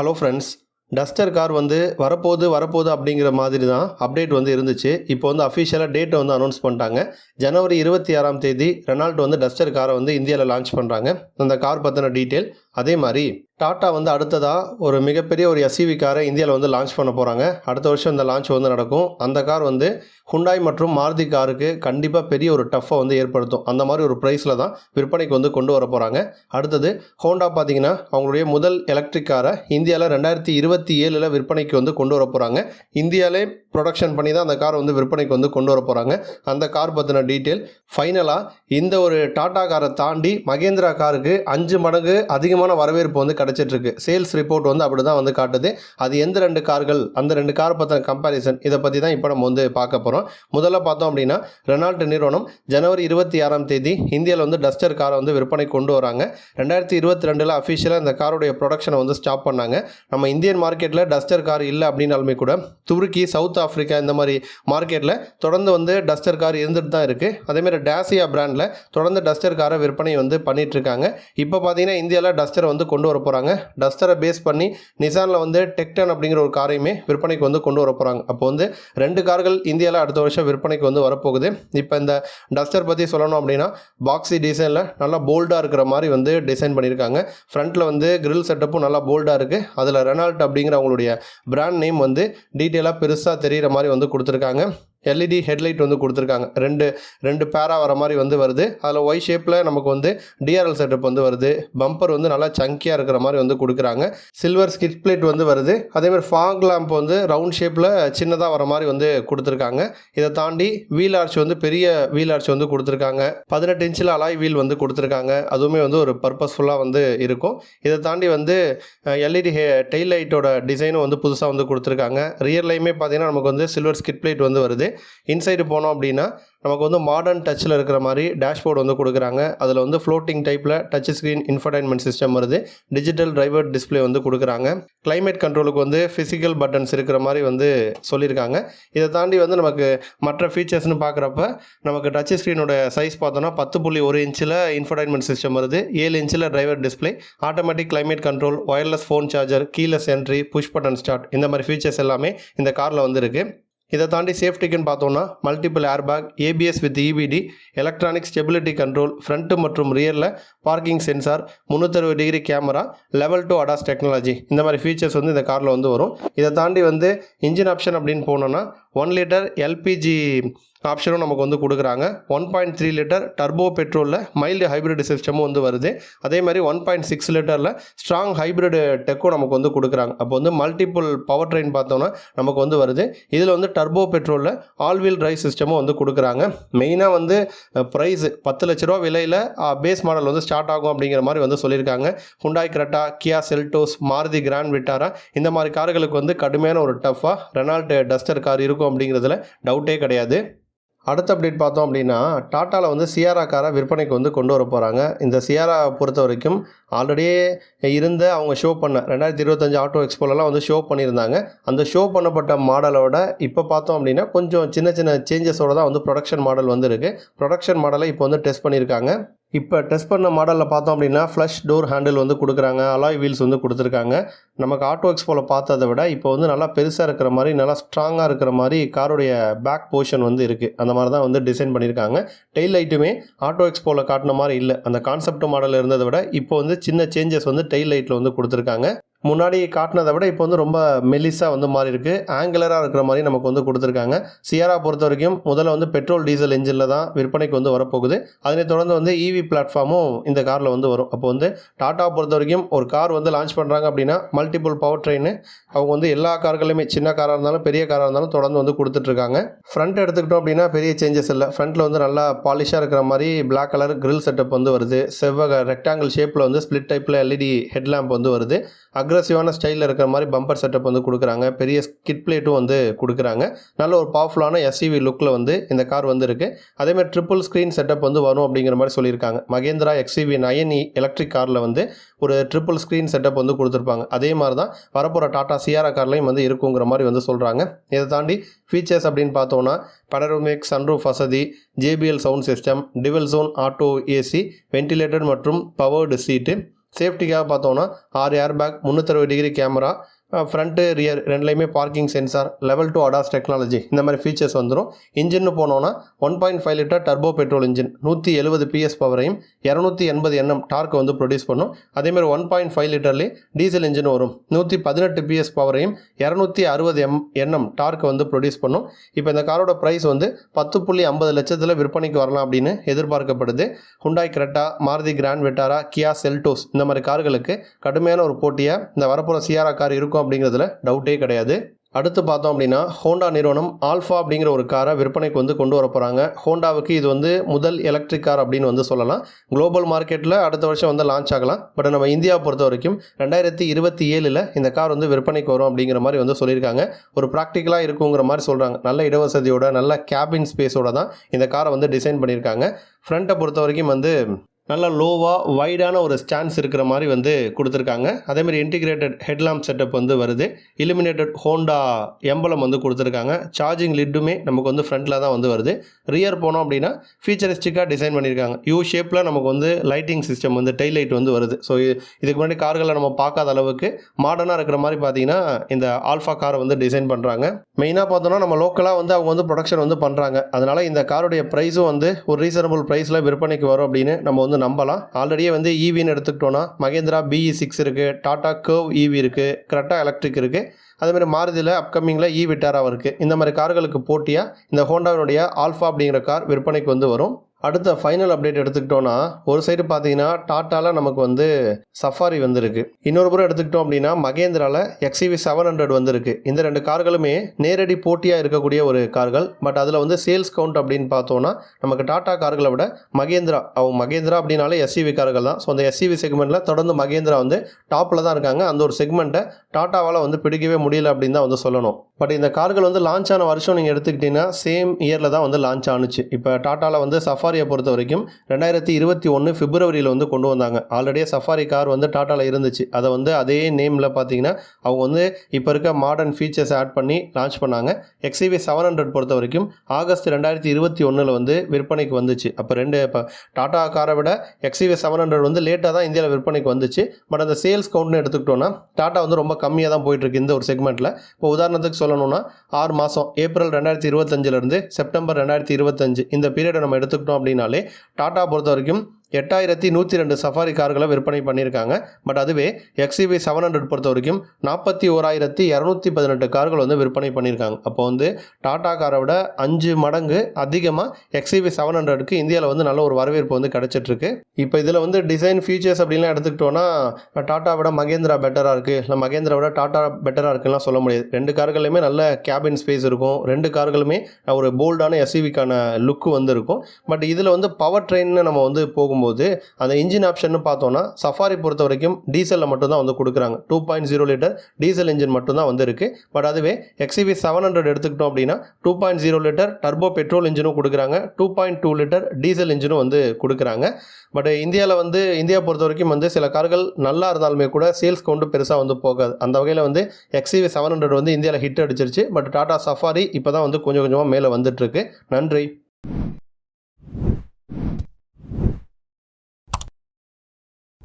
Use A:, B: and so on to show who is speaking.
A: Hello friends duster car வந்து வரப்போகுது வரப்போகுது அப்படிங்கிற மாதிரி தான் அப்டேட் வந்து இருந்துச்சு. இப்போ வந்து அஃபிஷியலாக டேட்டை வந்து அனௌன்ஸ் பண்ணிட்டாங்க. ஜனவரி இருபத்தி ஆறாம் தேதி ரெனால்ட் வந்து டஸ்டர் காரை வந்து இந்தியாவில் லான்ச் பண்ணுறாங்க அந்த கார் பற்றின டீட்டெயில் அதே மாதிரி டாட்டா வந்து அடுத்ததாக ஒரு மிகப்பெரிய ஒரு எஸ்யூவி காரை இந்தியாவில் வந்து லான்ச் பண்ண போகிறாங்க அடுத்த வருஷம் இந்த லான்ச் வந்து நடக்கும். அந்த கார் வந்து ஹுண்டாய் மற்றும் மாருதி காருக்கு கண்டிப்பாக பெரிய ஒரு டஃப்பை வந்து ஏற்படுத்தும். அந்த மாதிரி ஒரு ப்ரைஸில் தான் விற்பனைக்கு வந்து கொண்டு வர போகிறாங்க அடுத்தது ஹோண்டா பார்த்தீங்கன்னா அவங்களுடைய முதல் எலக்ட்ரிக் காரை இந்தியாவில் ரெண்டாயிரத்தி இருபத்தி ஏழில் விற்பனைக்கு வந்து கொண்டு வர போகிறாங்க இந்தியாவிலே ப்ரொடக்ஷன் பண்ணி தான் அந்த கார் வந்து விற்பனைக்கு வந்து கொண்டு வர போகிறாங்க அந்த கார் பற்றின டீட்டெயில் ஃபைனலாக இந்த ஒரு டாட்டா காரை தாண்டி மகேந்திரா காருக்கு அஞ்சு மடங்கு அதிகமாக அதிகமான வரவேற்பு வந்து கிடச்சிட்ருக்கு. சேல்ஸ் ரிப்போர்ட் வந்து அப்படி தான் வந்து காட்டுது. அது எந்த ரெண்டு கார்கள் அந்த ரெண்டு கார் பற்றின கம்பேரிசன் இதை பற்றி தான் இப்போ நம்ம வந்து பார்க்க போகிறோம் முதல்ல பார்த்தோம் அப்படின்னா ரெனால்ட் நிறுவனம் ஜனவரி இருபத்தி ஆறாம் தேதி இந்தியாவில் வந்து டஸ்டர் காரை வந்து விற்பனை கொண்டு வராங்க. ரெண்டாயிரத்தி இருபத்தி ரெண்டில் அஃபிஷியலாக இந்த காருடைய ப்ரொடக்ஷனை வந்து ஸ்டாப் பண்ணாங்க. நம்ம இந்தியன் மார்க்கெட்டில் டஸ்டர் கார் இல்லை அப்படின்னாலுமே கூட துருக்கி சவுத் ஆஃப்ரிக்கா இந்த மாதிரி மார்க்கெட்டில் தொடர்ந்து வந்து டஸ்டர் கார் இருந்துட்டு தான் இருக்குது அதேமாதிரி டேசியா பிராண்டில் தொடர்ந்து டஸ்டர் காரை விற்பனை வந்து பண்ணிகிட்ருக்காங்க இருக்காங்க. இப்போ பார்த்தீங்கன்னா இந்தியாவில் டஸ்டர் டஸ்டரை வந்து கொண்டு வர போகிறாங்க டஸ்டரை பேஸ் பண்ணி நிசானில் வந்து டெக்டன் அப்படிங்கிற ஒரு காரையுமே விற்பனைக்கு வந்து கொண்டு வர போகிறாங்க அப்போ வந்து ரெண்டு கார்கள் இந்தியாவில் அடுத்த வருஷம் விற்பனைக்கு வந்து வரப்போகுது. இப்போ இந்த டஸ்டர் பற்றி சொல்லணும் அப்படின்னா பாக்ஸி டிசைனில் நல்லா போல்டாக இருக்கிற மாதிரி வந்து டிசைன் பண்ணியிருக்காங்க. ஃப்ரண்ட்டில் வந்து கிரில் செட்டப்பும் நல்லா போல்டாக இருக்குது அதில் ரெனால்ட் அப்படிங்கிற அவங்களுடைய பிராண்ட் நேம் வந்து டீட்டெயிலாக பெருசாக தெரிகிற மாதிரி வந்து கொடுத்துருக்காங்க. எல்இடி ஹெட்லைட் வந்து கொடுத்துருக்காங்க. ரெண்டு ரெண்டு பேரா வர மாதிரி வந்து வருது. அதில் ஒய் ஷேப்பில் நமக்கு வந்து டிஆர்எல் செட்டப் வந்து வருது. பம்பர் வந்து நல்லா சங்கியாக இருக்கிற மாதிரி வந்து கொடுக்குறாங்க. சில்வர் ஸ்கிட் பிளேட் வந்து வருது. அதேமாதிரி ஃபாக் லேம்ப் வந்து ரவுண்ட் ஷேப்பில் சின்னதாக வர மாதிரி வந்து கொடுத்துருக்காங்க. இதை தாண்டி வீல் ஆர்ச் வந்து பெரிய வீல் ஆர்ச் வந்து கொடுத்துருக்காங்க. பதினெட்டு இன்ச்சில் அலாய் வீல் வந்து கொடுத்துருக்காங்க. அதுவுமே வந்து ஒரு பர்பஸ்ஃபுல்லாக வந்து இருக்கும். இதை தாண்டி வந்து எல்இடி ஹே டெய்ல் லைட்டோட டிசைனும் வந்து புதுசாக வந்து கொடுத்துருக்காங்க. ரியர்லையுமே பார்த்தீங்கன்னா நமக்கு வந்து சில்வர் ஸ்கிட் பிளேட் வந்து வருது. இன்சைடு போனோம் அப்படின்னா நமக்கு வந்து மாடர்ன் டச்சில் இருக்கிற மாதிரி டேஷ்போர்டு வந்து கொடுக்குறாங்க. அதில் வந்து ஃப்ளோட்டிங் டைப்பில் டச் ஸ்க்ரீன் இன்ஃபர்டைன்மெண்ட் சிஸ்டம் வருது. டிஜிட்டல் டிரைவர் டிஸ்ப்ளே வந்து கொடுக்குறாங்க. கிளைமேட் கண்ட்ரோலுக்கு வந்து ஃபிசிக்கல் பட்டன்ஸ் இருக்கிற மாதிரி வந்து சொல்லியிருக்காங்க. இதை தாண்டி வந்து நமக்கு மற்ற ஃபீச்சர்ஸ்னு பார்க்குறப்ப நமக்கு டச் ஸ்க்ரீனோட சைஸ் பார்த்தோன்னா பத்து புள்ளி ஒரு இன்ச்சில் இன்ஃபர்டைன்மெண்ட் சிஸ்டம் வருது. ஏழு இன்ச்சில் driver display automatic climate control wireless phone charger keyless entry push button start இந்த மாதிரி ஃபீச்சர்ஸ் எல்லாமே இந்த காரில் வந்து இருக்குது இதை தாண்டி சேஃப்டிக்குன்னு பார்த்தோம்னா multiple airbag ABS with EBD electronic stability control front மற்றும் ரியரில் parking sensor முந்நூற்றறுபது degree camera level two ADAS technology இந்த மாதிரி ஃபீச்சர்ஸ் வந்து இந்த காரில் வந்து வரும். இதை தாண்டி வந்து இன்ஜின் ஆப்ஷன் அப்படின்னு போனோன்னா ஒன் லிட்டர் எல்பிஜி ஆப்ஷனும் நமக்கு வந்து கொடுக்குறாங்க. One point three litre turbo பெட்ரோலில் mild hybrid சிஸ்டமும் வந்து வருது. அதே மாதிரி ஒன் பாயிண்ட் சிக்ஸ் லிட்டரில் ஸ்ட்ராங் ஹைப்ரிட் டெக்கும் நமக்கு வந்து கொடுக்குறாங்க. அப்போ வந்து மல்டிபிள் பவர் ட்ரெயின் பார்த்தோன்னா நமக்கு வந்து வருது. இதில் வந்து டர்போ பெட்ரோலில் ஆல் வீல் ட்ரைவ் சிஸ்டமும் வந்து கொடுக்குறாங்க. மெயினாக வந்து ப்ரைஸ் பத்து லட்ச ரூபா விலையில் பேஸ் மாடல் வந்து ஸ்டார்ட் ஆகும் அப்படிங்கிற மாதிரி வந்து சொல்லியிருக்காங்க. Hyundai Creta Kia Seltos Maruti Grand Vitara இந்த மாதிரி கார்களுக்கு வந்து கடுமையான ஒரு டஃப்பாக ரெனால்ட் டஸ்டர் கார் இருக்கும் அப்படிங்கிறதுல டவுட்டே கிடையாது. அடுத்த அப்டேட் பார்த்தோம் அப்படின்னா டாட்டாவில் வந்து சியாரா காரை விற்பனைக்கு வந்து கொண்டு வர போகிறாங்க இந்த சியாரா பொறுத்த வரைக்கும் ஆல்ரெடியே இருந்த அவங்க ஷோ பண்ண ரெண்டாயிரத்தி இருபத்தஞ்சு ஆட்டோ எக்ஸ்போலலாம் வந்து ஷோ பண்ணியிருந்தாங்க. அந்த ஷோ பண்ணப்பட்ட மாடலோட இப்போ பார்த்தோம் அப்படின்னா கொஞ்சம் சின்ன சின்ன சேஞ்சஸோட தான் வந்து ப்ரொடக்ஷன் மாடல் வந்து இருக்குது ப்ரொடக்ஷன் மாடலை இப்போ வந்து டெஸ்ட் பண்ணியிருக்காங்க. இப்போ டெஸ்ட் பண்ண மாடலில் பார்த்தோம் அப்படின்னா ஃப்ளஷ் டோர் ஹேண்டில் வந்து கொடுக்குறாங்க அலாய் வீல்ஸ் வந்து கொடுத்துருக்காங்க. நமக்கு ஆட்டோ எக்ஸ்போவில் பார்த்ததை விட இப்போ வந்து நல்லா பெருசாக இருக்கிற மாதிரி நல்லா ஸ்ட்ராங்காக இருக்கிற மாதிரி காருடைய பேக் போர்ஷன் வந்து இருக்குது அந்த மாதிரி தான் வந்து டிசைன் பண்ணியிருக்காங்க. டெயில் லைட்டுமே ஆட்டோ எக்ஸ்போவில் காட்டின மாதிரி இல்லை. அந்த கான்செப்ட் மாடல் இருந்ததை விட இப்போ வந்து சின்ன சேஞ்சஸ் வந்து டெயில் லைட்டில் வந்து கொடுத்துருக்காங்க. முன்னாடி காட்டினதை விட இப்போ வந்து ரொம்ப மெலிஸாக வந்து மாறி இருக்குது ஆங்குலராக இருக்கிற மாதிரி நமக்கு வந்து கொடுத்துருக்காங்க. சியாரா பொறுத்த வரைக்கும் முதல்ல வந்து பெட்ரோல் டீசல் இன்ஜினில் தான் விற்பனைக்கு வந்து வரப்போகுது. அதனைத் தொடர்ந்து வந்து இவி பிளாட்ஃபார்மும் இந்த காரில் வந்து வரும். அப்போ வந்து டாட்டா பொறுத்த வரைக்கும் ஒரு கார் வந்து லான்ச் பண்ணுறாங்க அப்படின்னா மல்டிபிள் பவர் ட்ரெயின் அவங்க வந்து எல்லா கார்களையுமே சின்ன காராக இருந்தாலும் பெரிய காராக இருந்தாலும் தொடர்ந்து வந்து கொடுத்துட்ருக்காங்க. ஃப்ரண்ட் எடுத்துக்கிட்டோம் அப்படின்னா பெரிய சேஞ்சஸ் இல்லை. ஃப்ரண்ட்டில் வந்து நல்லா பாலிஷாக இருக்கிற மாதிரி பிளாக் கலர் கிரில் செட்டப் வந்து வருது. செவ்வக ரெக்டாங்கிள் ஷேப்பில் வந்து ஸ்ப்ளிட் டைப்பில் எல்இடி ஹெட்லாம்ப் வந்து வருது. அக்ரஸிவான ஸ்டைலில் இருக்கிற மாதிரி பம்பர் செட்டப் வந்து கொடுக்குறாங்க. பெரிய ஸ்கிட் பிளேட்டும் வந்து கொடுக்குறாங்க. நல்ல ஒரு பவர்ஃபுல்லான எஸ்இவி லுக்கில் வந்து இந்த கார் வந்து இருக்குது அதேமாதிரி ட்ரிபிள் ஸ்க்ரீன் செட்டப் வந்து வரும் அப்படிங்கிற மாதிரி சொல்லியிருக்காங்க. மகேந்திரா எக்ஸிவி நயன் எலக்ட்ரிக் காரில் வந்து ஒரு ட்ரிபிள் ஸ்க்ரீன் செட்டப் வந்து கொடுத்துருப்பாங்க. அதே மாதிரி தான் வரப்போகிற டாட்டா சியாரா கார்லையும் வந்து இருக்குங்கிற மாதிரி வந்து சொல்கிறாங்க இதை தாண்டி ஃபீச்சர்ஸ் அப்படின்னு பார்த்தோன்னா பனரோமிக் சன்ரூஃப் வசதி JBL sound system dual zone auto AC ventilator மற்றும் பவர்டு சீட்டு சேஃப்டிக்காக பார்த்தோன்னா ஆறு ஏர் பேக் முந்நூற்றறுபது டிகிரி கேமரா ஃப்ரண்ட்டு ரியர் ரெண்டுலேயுமே parking sensor level two ADAS technology இந்த மாதிரி ஃபீச்சர்ஸ் வந்துடும் இன்ஜின்னு போனோன்னா one point five litre turbo petrol engine நூற்றி எழுபது பிஎஸ் பவரையும் இரநூத்தி எண்பது எண்ணம் டார்க் வந்து ப்ரொடியூஸ் பண்ணும். அதேமாதிரி ஒன் பாயிண்ட் ஃபைவ் லிட்டர்லேயே டீசல் இன்ஜின் வரும். நூற்றி பதினெட்டு பிஎஸ் பவரையும் இரநூத்தி அறுபது எம் எண்ணம் டார்க் வந்து ப்ரொடியூஸ் பண்ணும். இப்போ இந்த காரோட ப்ரைஸ் வந்து பத்து புள்ளி ஐம்பது லட்சத்தில் விற்பனைக்கு வரலாம் அப்படின்னு எதிர்பார்க்கப்படுது. Hyundai Creta Maruti Grand Vitara Kia Seltos இந்த மாதிரி கார்களுக்கு கடுமையான ஒரு போட்டியாக இந்த வரப்போகிற சியாரா கார் இருக்கும். அப்படிங்கிறதுல டவுட்டே கிடையாது. அடுத்து பார்த்தோம் அப்படின்னா ஹோண்டா நிறுவனம் ஆல்ஃபா அப்படிங்கிற ஒரு காரை விற்பனைக்கு வந்து கொண்டு வர போகிறாங்க ஹோண்டாவுக்கு இது வந்து முதல் எலக்ட்ரிக் கார் அப்படின்னு வந்து சொல்லலாம். குளோபல் மார்க்கெட்டில் அடுத்த வருஷம் வந்து லான்ச் ஆகலாம். பட் நம்ம இந்தியாவை பொறுத்த வரைக்கும் ரெண்டாயிரத்தி இருபத்தி ஏழில் இந்த கார் வந்து விற்பனைக்கு வரும் அப்படிங்கிற மாதிரி வந்து சொல்லியிருக்காங்க. ஒரு ப்ராக்டிக்கலாக இருக்குங்கிற மாதிரி சொல்கிறாங்க நல்ல இடவசதியோட நல்ல கேபின் ஸ்பேஸோட தான் இந்த காரை வந்து டிசைன் பண்ணியிருக்காங்க. ஃப்ரண்ட்டை பொறுத்த வரைக்கும் வந்து நல்ல லோவாக வைடான ஒரு ஸ்டாண்ட்ஸ் இருக்கிற மாதிரி வந்து கொடுத்துருக்காங்க. அதேமாதிரி இன்டிகிரேட்டட் ஹெட்லாம்ப் செட்டப் வந்து வருது. இலிமினேட்டட் ஹோண்டா எம்பலம் வந்து கொடுத்துருக்காங்க. சார்ஜிங் லிட்டுமே நமக்கு வந்து ஃப்ரண்ட்டில் தான் வந்து வருது. ரியர் போனோம் அப்படின்னா ஃபீச்சரிஸ்டிக்காக டிசைன் பண்ணியிருக்காங்க. யூ ஷேப்பில் நமக்கு வந்து லைட்டிங் சிஸ்டம் வந்து டெய்ல் லைட் வந்து வருது. ஸோ இதுக்கு முன்னாடி கார்களை நம்ம பார்க்காத அளவுக்கு மாடர்னாக இருக்கிற மாதிரி பார்த்தீங்கன்னா இந்த ஆல்ஃபா காரை வந்து டிசைன் பண்ணுறாங்க மெயினாக பார்த்தோன்னா நம்ம லோக்கலாக வந்து அவங்க வந்து ப்ரொடக்ஷன் வந்து பண்ணுறாங்க அதனால் இந்த காருடைய ப்ரைஸும் வந்து ஒரு ரீசனபிள் ப்ரைஸில் விற்பனைக்கு வரும் அப்படின்னு நம்ம வந்து நம்பலாம். ஆல்ரெடியே வந்து ஈவின்னு எடுத்துக்கிட்டோன்னா மகேந்திரா பிஇ சிக்ஸ் இருக்குது டாடா கேவ் ஈவி இருக்குது கிரட்டா எலக்ட்ரிக் இருக்குது அதேமாதிரி மாருதியில் அப்கமிங்கில் இ விட்டாராவும் இருக்குது இந்த மாதிரி கார்களுக்கு போட்டியாக இந்த ஹோண்டாவினுடைய ஆல்ஃபா அப்படிங்கிற கார் விற்பனைக்கு வந்து வரும். அடுத்த ஃபைனல் அப்டேட் எடுத்துக்கிட்டோன்னா ஒரு சைடு பார்த்தீங்கன்னா டாட்டாவில் நமக்கு வந்து சஃபாரி வந்திருக்கு. இன்னொரு புறம் எடுத்துக்கிட்டோம் அப்படின்னா மகேந்திராவில் எக்ஸிவி செவன் ஹண்ட்ரட் வந்திருக்கு. இந்த ரெண்டு கார்களுமே நேரடி போட்டியாக இருக்கக்கூடிய ஒரு கார்கள். பட் அதில் வந்து சேல்ஸ் கவுண்ட் அப்படின்னு பார்த்தோன்னா நமக்கு டாடா கார்களை விட மகேந்திரா அவங்க மகேந்திரா அப்படின்னாலே எஸ்சிவி கார்கள் தான். ஸோ அந்த எஸ்சிவி செக்மெண்ட்டில் தொடர்ந்து மகேந்திரா வந்து டாப்பில் தான் இருக்காங்க. அந்த ஒரு செக்மெண்ட்டை டாட்டாவால் வந்து பிடிக்கவே முடியல அப்படின்னு தான் வந்து சொல்லணும். பட் இந்த கார்கள் வந்து லான்ச் ஆன வருஷம் நீங்கள் எடுத்துக்கிட்டிங்கன்னா சேம் இயரில் தான் வந்து லான்ச் ஆனுச்சு இப்போ டாட்டாவில் வந்து சஃபாரியை பொறுத்த வரைக்கும் ரெண்டாயிரத்தி இருபத்தி ஒன்று பிப்ரவரியில் வந்து கொண்டு வந்தாங்க. ஆல்ரெடியே சஃபாரி கார் வந்து டாட்டாவில் இருந்துச்சு. அதை வந்து அதே நேமில் பார்த்தீங்கன்னா அவங்க வந்து இப்போ இருக்க மாடர்ன் ஃபீச்சர்ஸ் ஆட் பண்ணி லான்ச் பண்ணாங்க. எக்ஸிவி செவன் ஹண்ட்ரட் பொறுத்த வரைக்கும் ஆகஸ்ட் ரெண்டாயிரத்தி இருபத்தி ஒன்றில் வந்து விற்பனைக்கு வந்துச்சு. அப்போ ரெண்டு இப்போ டாடா காரை விட எக்ஸிவி செவன் ஹண்ட்ரட் வந்து லேட்டாக தான் இந்தியாவில் விற்பனைக்கு வந்துச்சு. பட் அந்த சேல்ஸ் கவுண்ட்னு எடுத்துக்கிட்டோன்னா டாட்டா வந்து ரொம்ப கம்மியாக தான் போயிட்டுருக்கு இந்த ஒரு செக்மெண்ட்டில் இப்போ உதாரணத்துக்கு சொல்லணும்னா ஆறு மாதம் ஏப்ரல் ரெண்டாயிரத்தி இருபத்தஞ்சிலேருந்து செப்டம்பர் ரெண்டாயிரத்தி இருபத்தஞ்சு இந்த பீரியடை நம்ம எடுத்துக்கிட்டோம் அப்படின்னாலே டாட்டா பொறுத்த வரைக்கும் எட்டாயிரத்தி நூற்றி ரெண்டு சஃபாரி கார்களை விற்பனை பண்ணியிருக்காங்க. பட் அதுவே எக்ஸிவி செவன் ஹண்ட்ரட் பொறுத்த வரைக்கும் நாற்பத்தி ஓராயிரத்தி இரநூத்தி பதினெட்டு கார்கள் வந்து விற்பனை பண்ணியிருக்காங்க. அப்போ வந்து டாடா காரை விட அஞ்சு மடங்கு அதிகமாக எக்ஸிவி செவன் ஹண்ட்ரடுக்கு இந்தியாவில் வந்து நல்ல ஒரு வரவேற்பு வந்து கிடச்சிட்ருக்கு. இப்போ இதில் வந்து டிசைன் ஃபீச்சர்ஸ் அப்படின்லாம் எடுத்துக்கிட்டோன்னா டாட்டா விட மகேந்திரா பெட்டராக இருக்குது இல்லை மகேந்திரா விட டாட்டா பெட்டராக இருக்குலாம் சொல்ல முடியாது. ரெண்டு கார்களுமே நல்ல கேபின் ஸ்பேஸ் இருக்கும். ரெண்டு கார்களுமே ஒரு போல்டான எஸ்இவிக்கான லுக்கு வந்து இருக்கும். பட் இதில் வந்து பவர் ட்ரெயின்னு நம்ம வந்து போகும் போகும்போது அந்த இன்ஜின் ஆப்ஷன் பார்த்தோன்னா சஃபாரி பொறுத்த வரைக்கும் டீசலில் மட்டும்தான் வந்து கொடுக்குறாங்க. Two point zero litre diesel engine மட்டும்தான் வந்து இருக்குது பட் அதுவே எக்ஸிவி செவன் ஹண்ட்ரட் எடுத்துக்கிட்டோம் அப்படின்னா two point zero litre turbo petrol இன்ஜினும் கொடுக்குறாங்க. Two point two litre diesel இன்ஜினும் வந்து கொடுக்குறாங்க. பட் இந்தியாவில் வந்து இந்தியா பொறுத்த வரைக்கும் வந்து சில கார்கள் நல்லா இருந்தாலுமே கூட சேல்ஸ் கொண்டு பெருசாக வந்து போகாது. அந்த வகையில் வந்து எக்ஸிவி செவன் ஹண்ட்ரட் வந்து இந்தியாவில் ஹிட் அடிச்சிருச்சு. பட் டாடா சஃபாரி இப்போ தான் வந்து கொஞ்சம் கொஞ்சமாக மேலே வந்துட்டுருக்கு நன்றி.